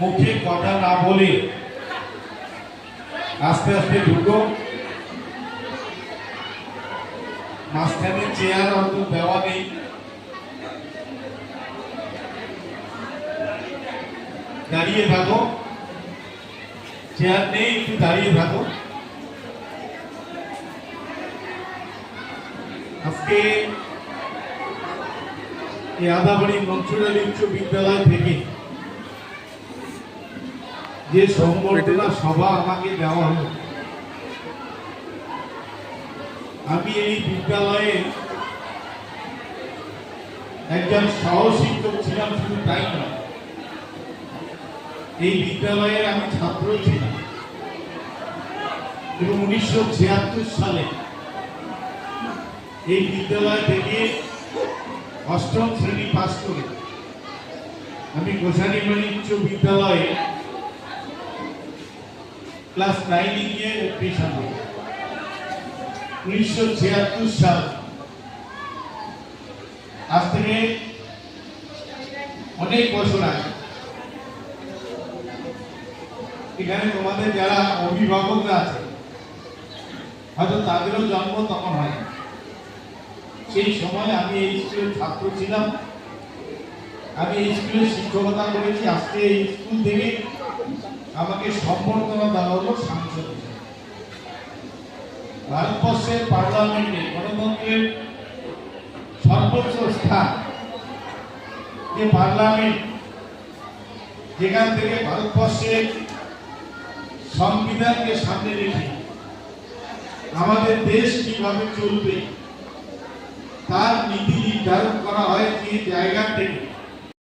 মুখে কথা না বলে আস্তে আস্তে ঢুকো। মাঝখানে চেয়ার হয়তো দেওয়া নেই। দাঁড়িয়ে থাকো। চেয়ার নেই, একটু দাঁড়িয়ে থাকো। আজকে এই আদাবাড়ি মনসুর আলী উচ্চ বিদ্যালয় থেকে যে সংবর্ধনা সভা আমাকে দেওয়া হলো, আমি এই বিদ্যালয়ে একজন সহশিক্ষক ছিলাম, শুধু তাই নয়। এই বিদ্যালয়ের আমি ছাত্র ছিলাম। এবং উনিশশো ছিয়াত্তর সালে এই বিদ্যালয় থেকে অষ্টম শ্রেণি পাস করে আমি গোসানিমানি উচ্চ বিদ্যালয়ে ক্লাস নাইনে গিয়ে হই উনিশশো ছিয়াত্তর সাল আজ থেকে অনেক বছর আগে এখানে তোমাদের যারা অভিভাবকরা আছে, হয়তো তাদেরও জন্ম তখন হয় সেই সময় আমি এই স্কুলের ছাত্র ছিলাম। আমি এই স্কুলে শিক্ষকতা করেছি। আজকে এই স্কুল থেকে আমাকে সম্বর্ধনা দেওয়া হলো সাংসদ ভারতবর্ষের পার্লামেন্টে গণতন্ত্রের সর্বোচ্চ স্থান যে পার্লামেন্ট, যেখান থেকে ভারতবর্ষের সংবিধানকে সামনে রেখে আমাদের দেশ কীভাবে চলবে, তার নীতি নির্ধারণ করা হয় যে জায়গা থেকে